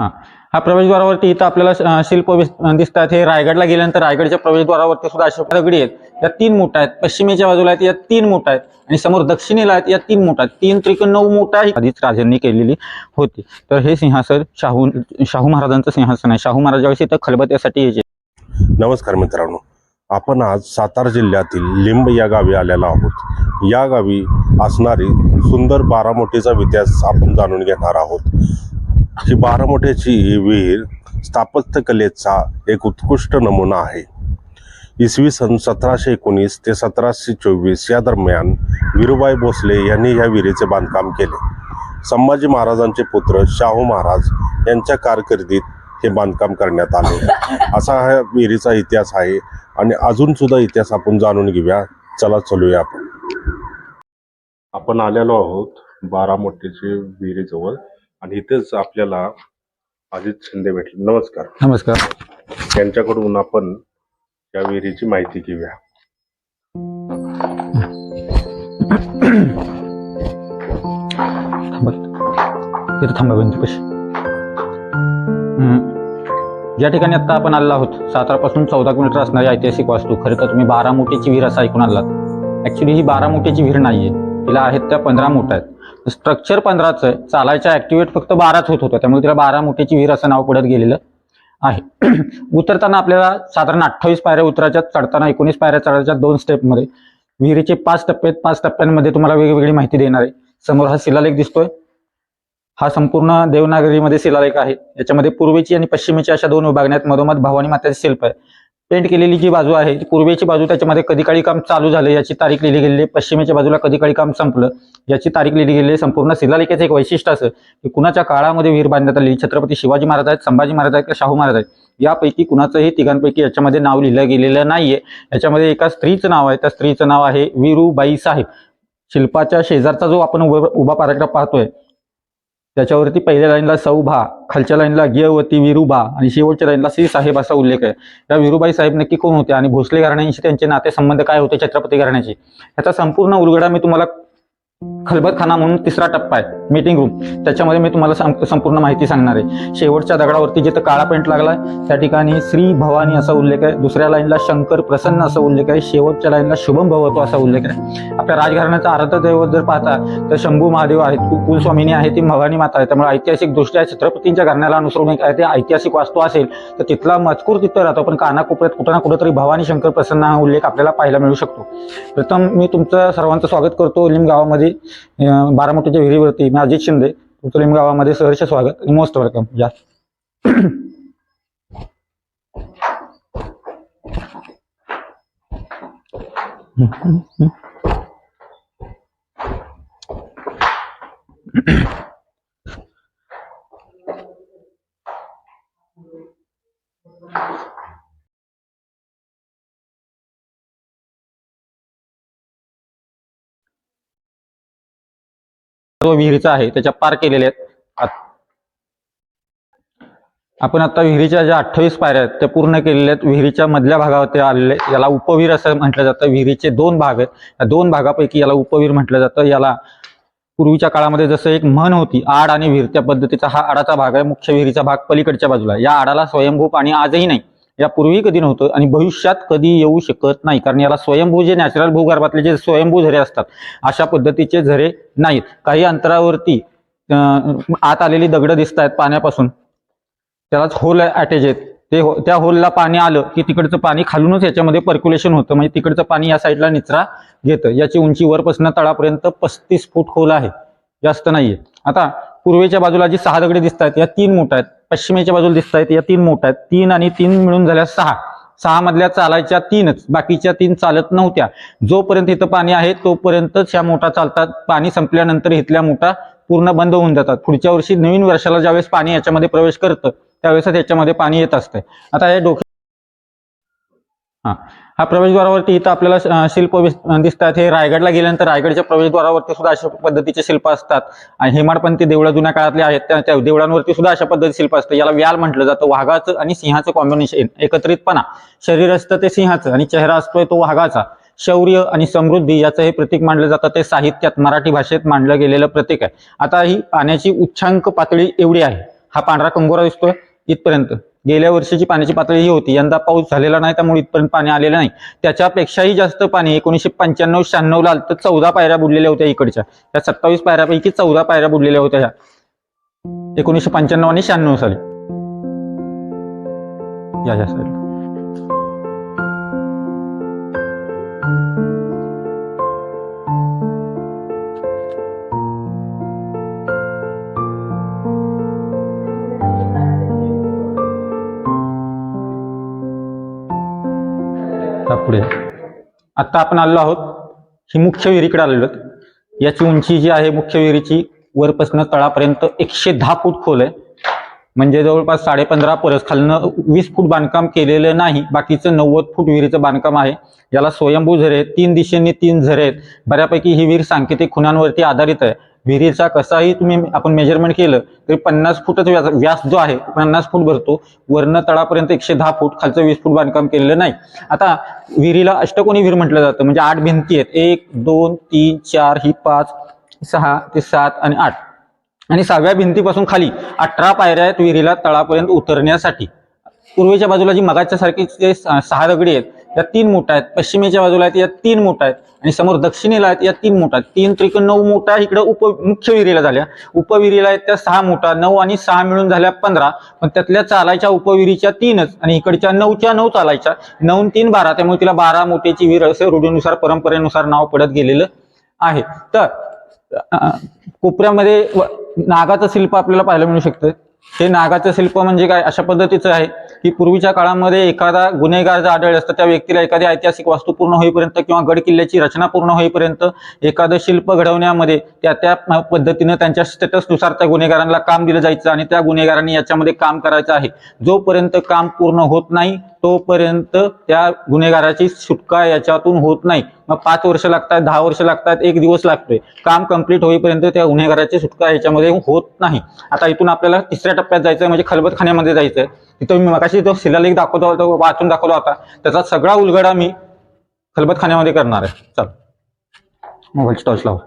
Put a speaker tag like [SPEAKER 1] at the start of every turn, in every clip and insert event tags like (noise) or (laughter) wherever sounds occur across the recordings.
[SPEAKER 1] हा. हा प्रवेशद्वारावरती इथं आपल्याला शिल्प दिसतात. हे रायगडला गेल्यानंतर रायगडच्या प्रवेशद्वारावरती सुद्धा अशा दगडी आहेत. या तीन मोठ्या आहेत. पश्चिमेच्या बाजूला आहेत या तीन मोठ्या आहेत. आणि समोर दक्षिणेला आहेत या तीन मोठ्या आहेत. तीन त्रिकोण नऊ मोठा ही आधीच राजांनी केलेली होती. तर हे सिंहासन शाहू शाहू महाराजांचं सिंहासन आहे. शाहू महाराज ज्यावेळेस इथं खलबत्यासाठी यायचे
[SPEAKER 2] नमस्कार मित्रांनो. आपण आज सातारा जिल्ह्यातील लिंब या गावी आलेलो आहोत. या गावी असणारी सुंदर बारामोटीचा इतिहास आपण जाणून घेणार आहोत. ही बारामोठ्याची ही विहीर स्थापत्यकलेचा एक उत्कृष्ट नमुना आहे. इसवी सन सतराशे एकोणीस ते सतराशे चोवीस या दरम्यान विरुबाई भोसले यांनी या विहिरीचे बांधकाम केले. संभाजी महाराजांचे पुत्र शाहू महाराज यांच्या कारकिर्दीत हे बांधकाम करण्यात आले. असा हा विहिरीचा इतिहास आहे आणि अजून सुद्धा इतिहास आपण जाणून घेऊया. चला चलूया आपण. आपण आलेलो आहोत बारामोट्टीची विहिरीजवळ. आणि इथेच आपल्याला अजित शिंदे भेटले. नमस्कार.
[SPEAKER 1] नमस्कार.
[SPEAKER 2] त्यांच्याकडून आपण या विहिरीची माहिती घेऊया.
[SPEAKER 1] ज्या ठिकाणी आता आपण आलेलो आहोत. सातारापासून चौदा किलोमीटर असणारी ऐतिहासिक वास्तू. खरं तर तुम्ही बारा मोठीची विहीर असं ऐकून आलात. ऍक्च्युली ही बारा मोठीची विहीर नाहीये. तिला आहेत त्या पंधरा मोठ्या आहेत. स्ट्रक्चर पंधराचं आहे. चालायच्या ऍक्टिव्हेट फक्त बाराच होत होतं त्यामुळे तिला बारा मोठीची विहीर असं नाव पडत गेलेलं आहे. (clears throat) उतरताना आपल्याला साधारण अठ्ठावीस पायऱ्या उतरायच्या चढताना एकोणीस पायऱ्या चढायच्या दोन स्टेपमध्ये विहिरीचे पाच टप्पे पाच टप्प्यांमध्ये तुम्हाला वेगवेगळी माहिती देणार आहे. समोर हा शिलालेख दिसतोय. हा संपूर्ण देवनागरीमध्ये शिलालेख आहे. याच्यामध्ये पूर्वेची आणि पश्चिमेची अशा दोन विभागण्यात मधोमध भवानी मातेचे शिल्प आहे. पेंट केलेली जी बाजू आहे पूर्वेची बाजू त्याच्यामध्ये कधी काळी काम चालू झालं याची तारीख लिहिली गेलेली पश्चिमेच्या बाजूला कधी काळी काम संपलं याची तारीख लिहिली गेलेली संपूर्ण शिलालेखाचं एक वैशिष्ट्य असं की कुणाच्या काळामध्ये वीर बांधण्यात आली छत्रपती शिवाजी महाराज आहेत संभाजी महाराज आहेत का शाहू महाराज आहेत यापैकी कुणाचंही तिघांपैकी याच्यामध्ये नाव लिहिलं गेलेलं नाहीये. याच्यामध्ये एका स्त्रीचं नाव आहे त्या स्त्रीचं नाव आहे वीरूबाई साहेब. शिल्पाच्या शेजारचा जो आपण उभा उभा पॅराग्राफ पाहतोय त्याच्यावरती पहिल्या लाईनला सौभा खालच्या लाईनला गियवती विरुबा आणि शेवटच्या लाईनला श्री साहेब असा उल्लेख आहे. या विरुबाई साहेब नक्की कोण होते आणि भोसले घराण्यांशी त्यांचे नातेसंबंध काय होते छत्रपती घराण्याचे याचा संपूर्ण उलगडा मी तुम्हाला खलबतखाना म्हणून तिसरा टप्पा आहे मीटिंग रूम त्याच्यामध्ये मी तुम्हाला संपूर्ण माहिती सांगणार आहे. शेवटच्या दगडावरती जिथं काळा पेंट लागलाय त्या ठिकाणी श्री भवानी असा उल्लेख आहे. दुसऱ्या लाईनला शंकर प्रसन्न असा उल्लेख आहे. शेवटच्या लाईनला शुभम भवतो असा उल्लेख आहे. आपल्या राजघराण्याचा आराध्य दैवत जर पाहता तर शंभू महादेव आहेत कुलस्वामिनी आहे ती भवानी माता आहे. त्यामुळे ऐतिहासिक दृष्ट्या छत्रपतींच्या घराण्याला अनुसरून एक ते ऐतिहासिक वास्तू असेल तर तिथला मजकूर तिथं राहतो. पण कानाकोपऱ्यात कुठं ना कुठंतरी भवानी शंकर प्रसन्न हा उल्लेख आपल्याला पाहायला मिळू शकतो. प्रथम मी तुमचं सर्वांचं स्वागत करतो. लिम गावामध्ये मी बारामतीच्या विहिरीवरती मी अजित शिंदे तुमचं गावामध्ये सहर्ष स्वागत मोस्ट वेलकम या सर्व विहिरीचा आहे त्याच्या पार केलेल्या आहेत. आपण आता विहिरीच्या ज्या अठ्ठावीस पायऱ्या आहेत त्या पूर्ण केलेल्या आहेत. विहिरीच्या मधल्या भागावरती आलेले याला उपवीर असं म्हटलं जातं. विहिरीचे दोन भाग आहेत. या दोन भागापैकी याला उपवीर म्हटलं जातं. याला पूर्वीच्या काळामध्ये जसं एक म्हण होती आड आणि विहीर त्या पद्धतीचा हा आडाचा भाग आहे. मुख्य विहिरीचा भाग पलीकडच्या बाजूला या आडाला स्वयंभू पाणी आजही नाही. यापूर्वी कधी नव्हतं आणि भविष्यात कधी येऊ शकत नाही. कारण याला स्वयंभू जे नॅचरल भूगर्भातले जे स्वयंभू झरे असतात अशा पद्धतीचे झरे नाहीत. काही अंतरावरती आत आलेली दगडं दिसत आहेत पाण्यापासून. त्यालाच होल अटॅच आहेत. ते हो- त्या होलला पाणी आलं की तिकडचं पाणी खालूनच याच्यामध्ये पर्क्युलेशन होतं. म्हणजे तिकडचं पाणी या साईडला निचरा घेतं. याची उंची वरपासून तळापर्यंत पस्तीस फूट खोल आहे. जास्त नाहीये. आता पूर्वेच्या बाजूला जी सहा दगडे दिसत आहेत या तीन मोठ्या आहेत. पश्चिमेच्या बाजूला दिसत आहेत या तीन मोठ्या आहेत. तीन आणि तीन मिळून झाल्या सहा. सहा मधल्या चालायच्या तीनच बाकीच्या तीन चालत नव्हत्या. जोपर्यंत इथं पाणी आहे तोपर्यंतच ह्या मोठा चालतात. पाणी संपल्यानंतर इथल्या मोठा पूर्ण बंद होऊन जातात. पुढच्या वर्षी नवीन वर्षाला ज्यावेळेस पाणी याच्यामध्ये प्रवेश करतं त्यावेळेसच याच्यामध्ये पाणी येत असते आता हे डोके हा. हा प्रवेशद्वारावरती इथं आपल्याला शिल्प दिसतात. हे रायगडला गेल्यानंतर रायगडच्या प्रवेशद्वारावरती सुद्धा अशा पद्धतीचे शिल्प असतात. आणि हेमाडपंथी देवळं जुन्या काळातले आहेत. त्या त्या देवळांवरती सुद्धा अशा पद्धती शिल्प असतं. याला व्याल म्हटलं जातं. वाघाचं आणि सिंहाचं कॉम्बिनेशन एकत्रितपणा. शरीर असतं ते सिंहाचं आणि चेहरा असतोय तो वाघाचा. शौर्य आणि समृद्धी याचं हे प्रतीक मानलं जातं. ते साहित्यात मराठी भाषेत मांडलं गेलेलं प्रतीक आहे. आता ही पाण्याची उच्चांक पातळी एवढी आहे. हा पांढरा कंगोरा दिसतोय इथपर्यंत. गेल्या वर्षीची पाण्याची पातळी ही होती. यंदा पाऊस झालेला नाही त्यामुळे इथपर्यंत पाणी आलेलं नाही. त्याच्यापेक्षाही जास्त पाणी एकोणीसशे पंच्याण्णव शहाण्णव ला आलं तर चौदा पायऱ्या बुडलेल्या होत्या इकडच्या. त्या सत्तावीस पायऱ्यापैकी चौदा पायऱ्या बुडलेल्या होत्या ह्या. एकोणीसशे पंच्याण्णव आणि शहाण्णव साली. या या आत्ता आपण आलेलो आहोत ही मुख्य विहिरीकडे आलेलो आहोत. याची उंची जी आहे मुख्य विहिरीची वरपासून तळापर्यंत एकशे दहा फूट खोल आहे. म्हणजे जवळपास साडेपंधरा परस खालनं वीस फूट बांधकाम केलेलं नाही बाकीचं नव्वद फूट विहिरीचं बांधकाम आहे. याला स्वयंभू झरे आहेत तीन दिशेने तीन झरे आहेत. बऱ्यापैकी ही विहीर सांकेतिक खुणांवरती आधारित आहे. विहिरीचा कसाही तुम्ही आपण मेजरमेंट केलं तरी पन्नास फूटच व्यास व्यास जो आहे पन्नास फूट भरतो. वरनं तळापर्यंत एकशे दहा फूट खालचं वीस फूट बांधकाम केलेलं नाही. आता विहिरीला अष्टकोणी विहीर म्हटलं जातं म्हणजे आठ भिंती आहेत. एक दोन तीन चार ही पाच सहा ते सात आणि आठ. आणि सहाव्या भिंतीपासून खाली अठरा पायऱ्या आहेत विहिरीला तळापर्यंत उतरण्यासाठी. पूर्वेच्या बाजूला जी मगाच्या सारखी जे सहा दगडी आहेत या तीन मोठ्या आहेत. पश्चिमेच्या बाजूला आहेत या तीन मोठ्या आहेत. आणि समोर दक्षिणेला आहेत या तीन मोठ्या आहेत. तीन त्रिकोण नऊ मोठ्या इकडे उप मुख्य विहिरीला झाल्या. उपविहिरीला आहेत त्या सहा मोठ्या नऊ आणि सहा मिळून झाल्या पंधरा. पण त्यातल्या चालायच्या उपविहिरीच्या तीनच आणि इकडच्या नऊच्या नऊ चालायच्या. नऊ तीन बारा. त्यामुळे तिला बारा मोठ्याची विहीर असे रूढीनुसार परंपरेनुसार नाव पडत गेलेलं आहे. तर कोपऱ्यामध्ये व- नागाचं शिल्प आपल्याला पाहायला मिळू शकतं. हे नागाचं शिल्प म्हणजे काय? अशा पद्धतीचं आहे. की पूर्वीच्या काळामध्ये एखादा गुन्हेगार जर आढळले असतं त्या व्यक्तीला एखादी ऐतिहासिक वास्तू पूर्ण होईपर्यंत किंवा गड किल्ल्याची रचना पूर्ण होईपर्यंत एखादं शिल्प घडवण्यामध्ये त्या त्या पद्धतीनं त्यांच्या स्टेटसनुसार त्या गुन्हेगारांना काम दिलं जायचं आणि त्या गुन्हेगारांनी याच्यामध्ये काम करायचं आहे. जोपर्यंत काम पूर्ण होत नाही तोपर्यंत त्या गुन्हेगाराची सुटका याच्यातून होत नाही. मग पाच वर्ष लागतात दहा वर्ष लागतात एक दिवस लागतोय. काम कंप्लीट होईपर्यंत त्या गुन्हेगाराची सुटका याच्यामध्ये होत नाही. आता इथून आपल्याला तिसऱ्या टप्प्यात जायचं म्हणजे खलबतखान्यामध्ये जायचं आहे तिथं मी मगाशी जो शिलालेख दाखवतो होता वाचून दाखवला होता. त्याचा सगळा उलगडा मी खलबतखान्यामध्ये करणार आहे. चल. मोबाईल टॉर्च लावा.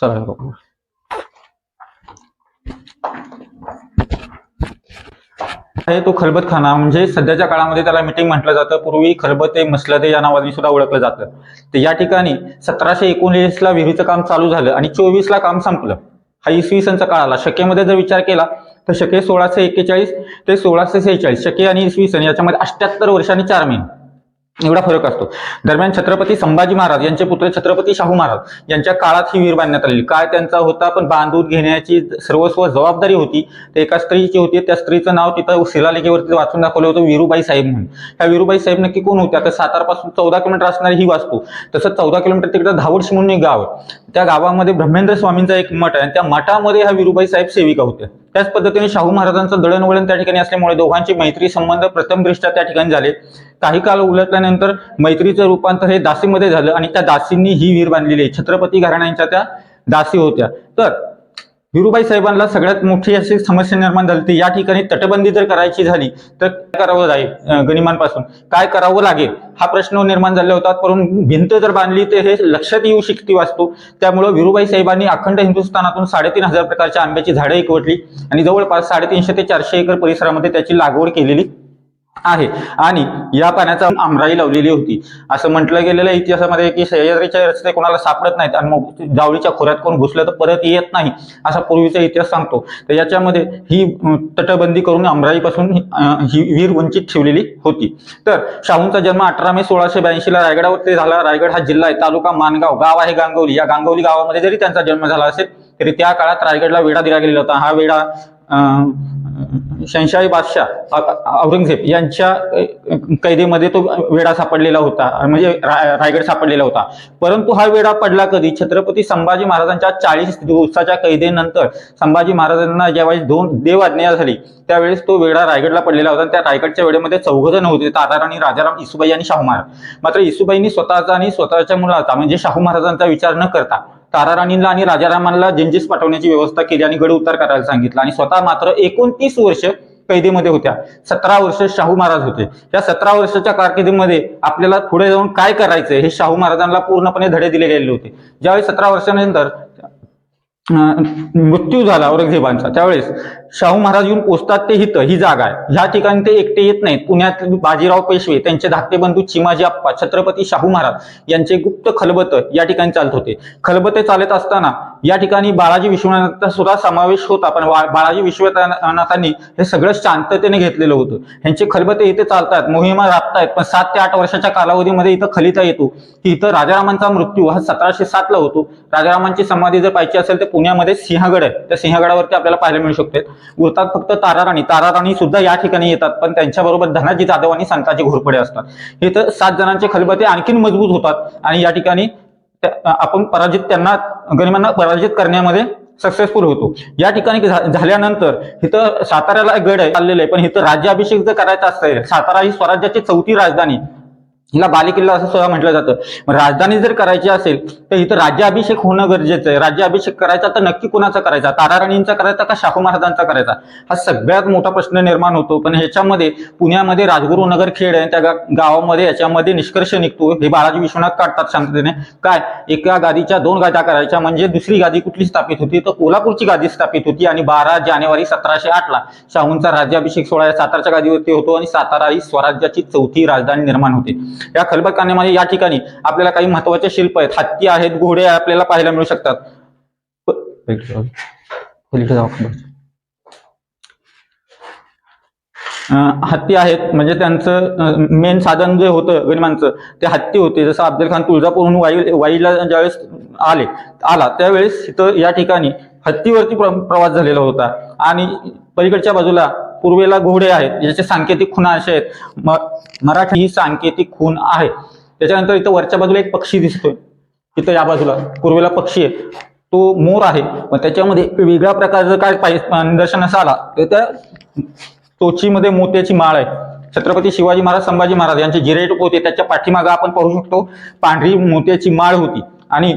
[SPEAKER 1] चला बघू. आहे तो खलबतखाना. म्हणजे सध्याच्या काळामध्ये त्याला मिटिंग म्हटलं जातं. पूर्वी खलबते मसलते या नावाने सुद्धा ओळखलं जातं. तर या ठिकाणी सतराशे एकोणीसला विहिरीचं काम चालू झालं आणि चोवीसला काम संपलं. हा इसवी सनचा काळ आला. शकेमध्ये जर विचार केला तर शके सोळाशे एक्केचाळीस ते सोळाशे सेहेचाळीस. शके आणि इसवी सन याच्यामध्ये अठ्याहत्तर वर्षांनी चार महिने. एवढा फरक असतो. दरम्यान छत्रपती संभाजी महाराज यांचे पुत्र छत्रपती शाहू महाराज यांच्या काळात ही वीर बांधण्यात आलेली. काय त्यांचा होता? पण बांधून घेण्याची सर्वस्व जबाबदारी होती. ते एका स्त्रीची होती. त्या स्त्रीचं नाव तिथं शिलालेखेवरती वाचून दाखवलं होतं विरुबाई साहेब म्हणून. ह्या विरुबाई साहेब नक्की कोण होत्या? तर सातारपासून चौदा किलोमीटर असणारी ही वास्तू. तसंच चौदा किलोमीटर तिकडे धावडशी म्हणून एक गाव आहे. त्या गावामध्ये ब्रह्मेंद्र स्वामींचा एक मठ आहे. आणि त्या मठामध्ये ह्या विरुबाई साहेब सेविका होत्या त्याच पद्धतीने शाहू महाराजांचं दळणवळण त्या ठिकाणी असल्यामुळे दोघांची मैत्री संबंध प्रथमदृष्ट्या त्या ठिकाणी झाले. काही काळ उलटल्यानंतर मैत्रीचं रूपांतर हे दासीमध्ये झालं आणि त्या दासींनी ही वीर बांधलेली आहे. छत्रपती घराण्यांच्या त्या दासी होत्या. तर विरुबाई साहेबांना सगळ्यात मोठी अशी समस्या निर्माण झाली ती या ठिकाणी तटबंदी जर करायची झाली तर काय करावं जाईल गणिमांपासून गनिमांपासून काय करावं लागेल? हा प्रश्न निर्माण झाला होता. परंतु भिंत जर बांधली तर हे लक्षात येऊ शकते वास्तू. त्यामुळं विरुबाई साहेबांनी अखंड हिंदुस्थानातून साडेतीन हजार प्रकारच्या आंब्याची झाडं एकवटली आणि जवळपास साडेतीनशे ते चारशे एकर परिसरामध्ये त्याची लागवड केलेली. आहे. आणि या पाण्याचा आमराई लावलेली होती. असं म्हटलं गेलेलं आहे इतिहासामध्ये की सह्याद्रीचे रस्ते कोणाला सापडत नाहीत आणि मग जावळीच्या खोऱ्यात कोण घुसलं तर परत येत नाही असा पूर्वीचा इतिहास सांगतो. तर याच्यामध्ये ही तटबंदी करून आमराईपासून ही विहीर वंचित ठेवलेली होती. तर शाहूंचा जन्म अठरा मे सोळाशे ब्याऐंशीला रायगडावरती झाला. रायगड हा जिल्हा आहे. तालुका मानगाव. गाव आहे गांगवली या गांगवली गावामध्ये जरी त्यांचा जन्म झाला असेल तरी त्या काळात रायगडला वेढा दिला गेलेला होता. हा वेढा शहनशाही बादशाह औरंगजेब यांच्या कैदेमध्ये तो वेढा सापडलेला होता म्हणजे रा- रायगड सापडलेला होता. परंतु हा वेढा पडला कधी? छत्रपती संभाजी महाराजांच्या चाळीस दिवसाच्या कैदेनंतर संभाजी महाराजांना ज्यावेळेस दोन देवाज्ञा झाली त्यावेळेस तो वेढा रायगडला पडलेला होता. त्या रायगडच्या वेळेमध्ये चौघजण होते ताराराणी राजाराम इसुबाई आणि शाहू महाराज. मात्र इसुबाईंनी स्वतःचा आणि स्वतःच्या मुलाचा म्हणजे शाहू महाराजांचा विचार न करता ताराराणींना आणि राजारामांना जंजीस पाठवण्याची व्यवस्था केली आणि गड उतार करायला सांगितलं. आणि स्वतः मात्र एकोणतीस वर्ष कैदेमध्ये होत्या. सतरा वर्ष शाहू महाराज होते. या सतरा वर्षाच्या कारकिर्दीमध्ये आपल्याला पुढे जाऊन काय करायचं हे शाहू महाराजांना पूर्णपणे धडे दिले गेलेले होते. ज्यावेळी सतरा वर्षानंतर मृत्यू झाला औरंगजेबांचा. त्यावेळेस शाहू महाराज येऊन पोचतात ते हित ही जागा आहे. ह्या ठिकाणी ते एकटे येत नाहीत. पुण्यात बाजीराव पेशवे त्यांचे धाकटे बंधू चिमाजी आप्पा छत्रपती शाहू महाराज यांचे गुप्त खलबत या ठिकाणी चालत होते. खलबते चालत असताना या ठिकाणी बाळाजी विश्वनाथांचा सुद्धा समावेश होता पण बा- बाळाजी विश्वनाथांनी हे सगळं शांततेने घेतलेलं होतं. ह्यांचे खलबते इथे चालतात मोहिमा राबतायत पण सात ते आठ वर्षाच्या कालावधीमध्ये इथं खलिता येतो. की इथं राजारामांचा मृत्यू हा सतराशे सातला होतो. राजारामांची समाधी जर पाहिजे असेल तर पुण्यामध्ये सिंहगड आहे. त्या सिंहगडावरती आपल्याला पाहायला मिळू शकते. उरतात फक्त ताराराणी. ताराराणी सुद्धा या ठिकाणी येतात पण त्यांच्याबरोबर धनाजी जाधव आणि संताजी घोरपडे असतात. इथं सात जणांचे खलबते आणखीन मजबूत होतात आणि या ठिकाणी आपण पराजित त्यांना गरिमांना पराजित करण्यामध्ये सक्सेसफुल होतो. या ठिकाणी झाल्यानंतर इथं साताऱ्याला गड आहे चाललेलं आहे. पण इथं राज्याभिषेक जर करायचा असेल सातारा ही स्वराज्याची चौथी राजधानी. हिला बालेकिल्ला असं सुद्धा म्हटलं जातं. राजधानी जर करायची असेल तर इथं राज्याभिषेक होणं गरजेचं आहे. राज्याभिषेक करायचा तर नक्की कोणाचा करायचा? ताराराणींचा करायचा का शाहू महाराजांचा करायचा? हा सगळ्यात मोठा प्रश्न निर्माण होतो. पण ह्याच्यामध्ये पुण्यामध्ये राजगुरू नगर खेड आहे त्या गावामध्ये याच्यामध्ये निष्कर्ष निघतो. हे बाळाजी विश्वनाथ काढतात शांततेने. काय? एका गादीच्या दोन गाद्या करायच्या. म्हणजे दुसरी गादी कुठली स्थापित होती? तर कोल्हापूरची गादी स्थापित होती. आणि बारा जानेवारी सतराशे आठला शाहूंचा राज्याभिषेक सोहळा सातारच्या गादीवरती होतो. आणि सातारा ही स्वराज्याची चौथी राजधानी निर्माण होते. या खलबतखान्यामध्ये या ठिकाणी आपल्याला काही महत्त्वाचे शिल्प आहेत. हत्ती आहेत घोडे आपल्याला पाहायला मिळू शकतात. हत्ती आहेत म्हणजे त्यांचं मेन साधन जे होतं गरिमांचं ते हत्ती होते. जसं अब्दुल खान तुळजापूरहून वाई वाईला ज्यावेळेस आले आला त्यावेळेस इथं या ठिकाणी हत्तीवरती प्रवास झालेला होता. आणि पलीकडच्या बाजूला पूर्वेला घोडे आहेत ज्याचे सांकेतिक खुणा असे आहेत. म- मराठी ही सांकेतिक खूण आहे. त्याच्यानंतर इथं वरच्या बाजूला एक पक्षी दिसतोय. इथं या बाजूला पूर्वेला पक्षी आहे. तो मोर आहे. मग त्याच्यामध्ये वेगळ्या प्रकारचं काय पाहिजे निदर्शनास आला? तर त्या तोचीमध्ये मोत्याची माळ आहे. छत्रपती शिवाजी महाराज संभाजी महाराज यांचे जिरेट होते. त्याच्या पाठीमागं आपण पाहू शकतो पांढरी मोत्याची माळ होती. आणि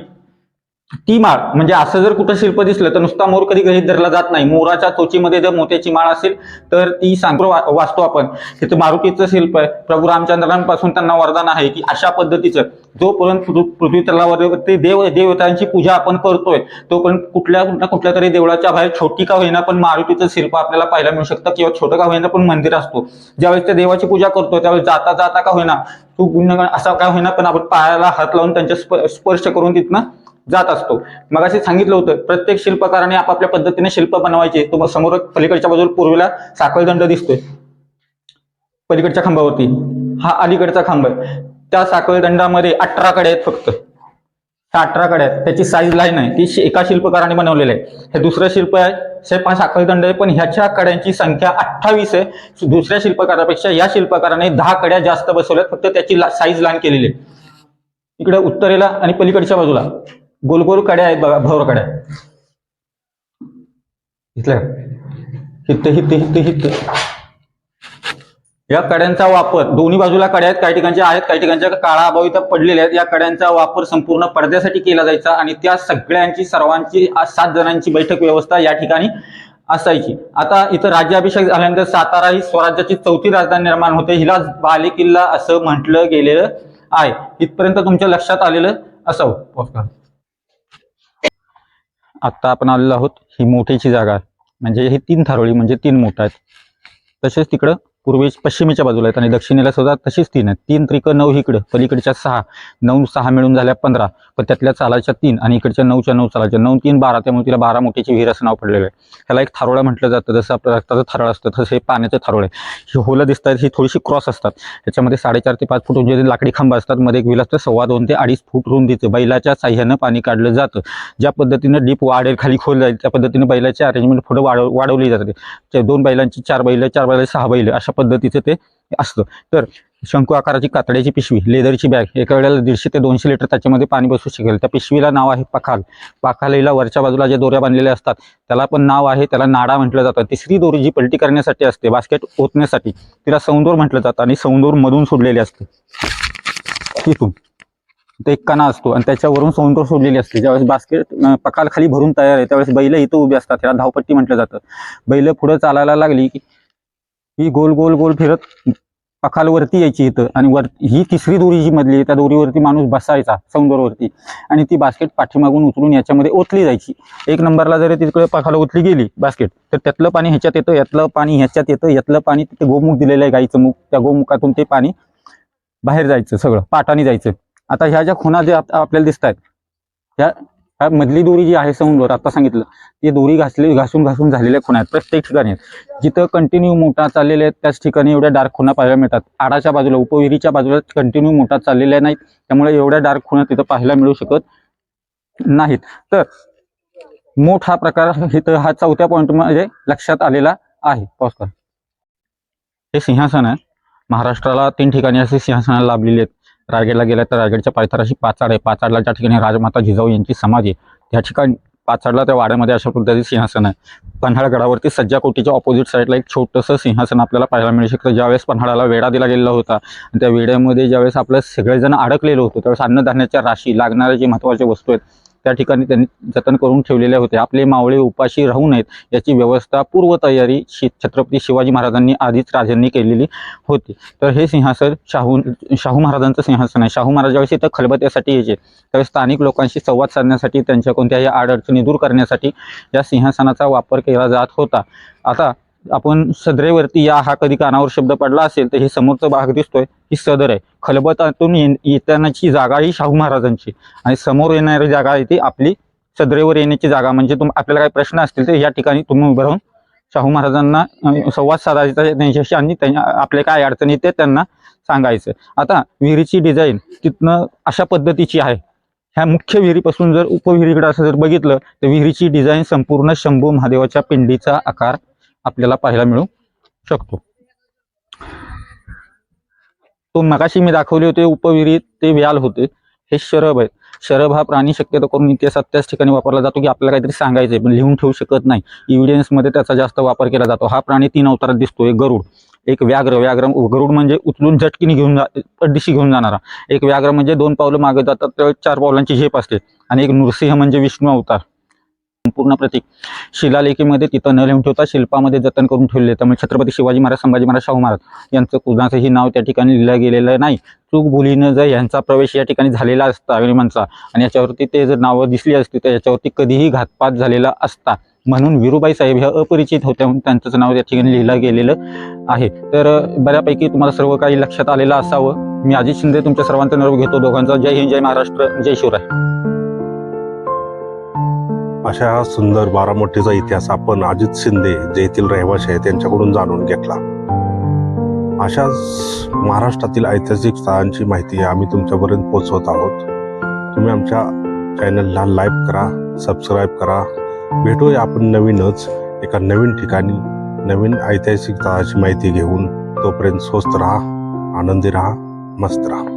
[SPEAKER 1] ती माळ म्हणजे असं जर कुठं शिल्प दिसलं तर नुसता मोर कधी गृहीत धरला जात नाही. मोराच्या चोचीमध्ये जर मोत्याची माळ असेल तर ती सांगतो वाचतो आपण. तिथं मारुतीचं शिल्प आहे. प्रभू रामचंद्रांपासून त्यांना वरदान आहे की अशा पद्धतीचं जोपर्यंत पृथ्वी पृथ्वी देव देवतांची पूजा आपण करतोय तोपर्यंत कुठल्या ना कुठल्या तरी देवळाच्या बाहेर छोटी का होईना पण मारुतीचं शिल्प आपल्याला पाहायला मिळू शकतं किंवा छोटं का होईना पण मंदिर असतो. ज्यावेळेस त्या देवाची पूजा करतो त्यावेळेस जाता जाता का होईना तू गुन्हेगार असा का होईना पण आपण पायाला हात लावून त्यांच्या स्पर्श करून तिथनं जात असतो. मग असे सांगितलं होतं प्रत्येक शिल्पकाराने आपापल्या पद्धतीने शिल्प बनवायचे. तुम्हाला समोर पलीकडच्या बाजूला पूर्वेला साखळदंड दिसतोय. पलीकडच्या खांबावरती. हा अलीकडचा खांब आहे. त्या साखळदंडामध्ये अठरा कडे आहेत फक्त. ह्या अठरा कडे आहेत. त्याची साईज लाईन आहे. ती एका शिल्पकाराने बनवलेलं आहे. हे दुसरं शिल्प आहे. पाच साखळदंड आहे. पण ह्याच्या कड्यांची संख्या अठ्ठावीस आहे. दुसऱ्या शिल्पकारापेक्षा या शिल्पकाराने दहा कड्या जास्त बसवल्यात. फक्त त्याची साईज लाईन केलेली आहे. इकडे उत्तरेला आणि पलीकडच्या बाजूला. गोल गोल कड्या आहेत बघा भवर कड्या. इथल्या. हित हित हित हित या कड्यांचा वापर दोन्ही बाजूला कड्या आहेत काही ठिकाणच्या आहेत काही ठिकाणच्या काळा अभावी त्या पडलेल्या आहेत. या कड्यांचा वापर संपूर्ण पडद्यासाठी केला जायचा आणि त्या सगळ्यांची सर्वांची सात जणांची बैठक व्यवस्था या ठिकाणी असायची. आता इथं राज्याभिषेक झाल्यानंतर सातारा ही स्वराज्याची चौथी राजधानी निर्माण होते. हिला बाले किल्ला असं म्हटलं गेलेलं आहे. इथपर्यंत तुमच्या लक्षात आलेलं असावं. आत्ता आपण आलेलो आहोत ही मोठीची जागा आहे. म्हणजे हे तीन थारोळी म्हणजे तीन मोठ आहेत. तसेच तिकडं पूर्वेस पश्चिमेच्या बाजूला आहेत आणि दक्षिणेला सुद्धा तशीच तीन आहेत. तीन त्रिक नऊ इकडं पलीकडच्या सहा. नऊ सहा मिळून झाल्या पंधरा. पण त्यातल्या चालाच्या तीन आणि इकडच्या नऊच्या नऊ चालाच्या नऊ तीन बारा. त्यामुळे तिला बारा मोठीची विहीर असं नाव पडलेलं आहे. ह्याला एक थारोळा म्हटलं जातं. जसं आपलं रक्ताचं थारोळ असतं तसं हे पाण्याचं थारोळ आहे. ही होलं दिसतात ही थोडीशी क्रॉस असतात. त्याच्यामध्ये साडेचार ते पाच फूट उंची लाकडी खांब असतात. मध्ये एक विल असतं सव्वा दोन ते अडीच फूट रुंदीचं बैलाच्या साह्यानं पाणी काढलं जातं. ज्या पद्धतीनं डीप वाढेल खाली खोल जाईल त्या पद्धतीने बैलाची अरेंजमेंट पुढे वाढव वाढवली जाते. दोन बैलांची चार बैल चार बैल सहा बैल अशा पद्धतीचं ते असतं. तर शंकू आकाराची कातड्याची पिशवी लेदरची बॅग एका वेळेला दीडशे ते दोनशे लिटर त्याच्यामध्ये पाणी बसू शकेल. त्या पिशवीला नाव आहे पखाल. पाखालीला वरच्या बाजूला ज्या दोऱ्या बांधलेल्या असतात त्याला पण नाव आहे त्याला नाडा म्हटलं जातं. तिसरी दोरी जी पलटी करण्यासाठी असते बास्केट ओतण्यासाठी तिला सौंदोर म्हटलं जातं आणि सौंदोर मधून सोडलेली असते. तिथून. ते एक कणा असतो आणि त्याच्यावरून सौंदर्य सोडलेली असते. ज्यावेळेस बास्केट अं, पकाल खाली भरून तयार आहे त्यावेळेस बैल इथं उभी असतात. त्याला धावपट्टी म्हटलं जातं. बैल पुढे चालायला लागली की ही गोल गोल गोल फिरत पखालवरती यायची इथं. आणि वर ही तिसरी दोरी जी मधली त्या दोरीवरती माणूस बसायचा सौंदरवरती आणि ती बास्केट पाठीमागून उचलून याच्यामध्ये ओतली जायची. एक नंबरला जरी तिकडे पखाला ओतली गेली बास्केट तर त्यातलं पाणी ह्याच्यात येतं यातलं पाणी ह्याच्यात येतं यातलं पाणी तिथे गोमुख दिलेलं आहे गाईचं मुख त्या गोमुखातून ते पाणी बाहेर जायचं सगळं पाटाने जायचं. आता ह्या ज्या खुणा ज्या आपल्याला दिसत आहेत ह्या हा मधली दोरी जी आहे सौंदर आता सांगितलं ती दोरी घासली घासून घासून झालेल्या खुणा आहेत प्रत्येक ठिकाणी आहेत. जिथं कंटिन्यू मोठा चाललेल्या आहेत त्याच ठिकाणी एवढ्या डार्क खुणा पाहायला मिळतात. आडाच्या बाजूला उपविहिरीच्या बाजूला कंटिन्यू मोठा चाललेल्या नाहीत. त्यामुळे एवढ्या डार्क खुणा तिथं पाहायला मिळू शकत नाहीत. तर मोठ हा प्रकार इथं हा चौथ्या पॉईंटमध्ये लक्षात आलेला आहे. पॉस्कर हे सिंहासन आहे. महाराष्ट्राला तीन ठिकाणी असे सिंहासनाला लाभलेली आहेत. रायगडला गेला तर रायगडच्या पायथ्याशी पाचाड आहे. पाचाडला ज्या ठिकाणी राजमाता जिजाऊ यांची समाधी आहे त्या ठिकाणी पाचाडला त्या वाड्यामध्ये अशा पद्धतीचे सिंहासन आहे. पन्हाळगडावरती सज्जा कोटीच्या ऑपोजिट साईडला एक छोटंसं सिंहासन आपल्याला पाहायला मिळू शकतं. ज्यावेळेस पन्हाळाला वेढा दिला गेलेला होता आणि त्या वेड्यामध्ये ज्यावेळेस आपलं सगळेजण अडकलेलं होतं त्यावेळेस अन्नधान्याच्या राशी लागणाऱ्या जे महत्त्वाच्या वस्तू आहेत त्या ठिकाणी त्यांनी जतन करून ठेवलेले होते आपले मावळे उपाशी राहू नयेत याची व्यवस्था पूर्वतयारी शि छत्रपती शिवाजी महाराजांनी आधीच राजांनी केलेली होती. तर हे सिंहासन शाहू शाहू महाराजांचं सिंहासन आहे. शाहू महाराज ज्यावेळेस इथं खलबत्यासाठी यायचे त्यावेळेस स्थानिक लोकांशी संवाद साधण्यासाठी त्यांच्या कोणत्याही अडचणी दूर करण्यासाठी या सिंहासनाचा वापर केला जात होता. आता आपण सदरेवरती या हा कधी कानावर शब्द पडला असेल तर हे समोरचा भाग दिसतोय ही सदर आहे. खलबतातून ये- येतानाची जागा ही शाहू महाराजांची. आणि समोर येणारी जागा आहे ती आपली सदरेवर येण्याची जागा. म्हणजे तुम आपल्याला काही प्रश्न असतील तर या ठिकाणी तुम्ही उभं राहून शाहू महाराजांना संवाद साधायचा त्यांच्याशी आणि आपले काय अडचणी ते त्यांना सांगायचं आता विहिरीची डिझाईन तिथनं अशा पद्धतीची आहे. ह्या मुख्य विहिरीपासून जर उपविहिरीकडे असं जर बघितलं तर विहिरीची डिझाईन संपूर्ण शंभू महादेवाच्या पिंडीचा आकार आपल्याला पाहायला मिळू शकतो. तो मगाशी मी दाखवले होते उपविहिरीत ते व्याल होते. हे शरभ आहे. शरभ हा प्राणी शक्यतो करून इतिहासात त्याच ठिकाणी वापरला जातो की आपल्याला काहीतरी सांगायचंय पण लिहून ठेवू शकत नाही. Evidence त्याचा जास्त वापर केला जातो. हा प्राणी तीन अवतारात दिसतो एक गरुड. एक व्याघ्र. व्याघ्र गरुड म्हणजे उचलून झटकीने घेऊन जा पड्डीशी घेऊन जाणारा. एक व्याघ्र म्हणजे दोन पावलं मागे जातात तर चार पावलांची झेप असते. आणि एक नृसिंह म्हणजे विष्णू अवतार. संपूर्ण प्रतीक शिलालेखीमध्ये तिथं न लिहून ठेवता शिल्पामध्ये जतन करून ठेवले त्यामुळे छत्रपती शिवाजी महाराज संभाजी महाराज शाहू महाराज यांचं कुणाचंही नाव त्या ठिकाणी लिहिलं गेलेलं नाही. चूक भुलीनं जर यांचा प्रवेश या ठिकाणी झालेला असता अग्निमांचा आणि याच्यावरती ते जर नावं दिसली असती तर याच्यावरती कधीही घातपात झालेला असता. म्हणून विरुबाई साहेब ह्या अपरिचित होत्या म्हणून त्यांचं नाव त्या ठिकाणी लिहिलं गेलेलं आहे. तर बऱ्यापैकी तुम्हाला सर्व काही लक्षात आलेलं असावं. मी अजित शिंदे तुमच्या सर्वांचा निरोप घेतो. दोघांचा जय हिंद जय महाराष्ट्र जय शिवराय.
[SPEAKER 2] अशा हा सुंदर बारामतीचा इतिहास आपण अजित शिंदे जे येथील रहिवासी आहेत त्यांच्याकडून जाणून घेतला. अशाच महाराष्ट्रातील ऐतिहासिक स्थळांची माहिती आम्ही तुमच्यापर्यंत पोहोचवत आहोत. तुम्ही आमच्या चॅनलला लाईक करा सबस्क्राईब करा. भेटूया आपण नवीनच एका नवीन ठिकाणी नवीन ऐतिहासिक स्थळाची माहिती घेऊन. तोपर्यंत स्वस्त राहा आनंदी राहा मस्त राहा.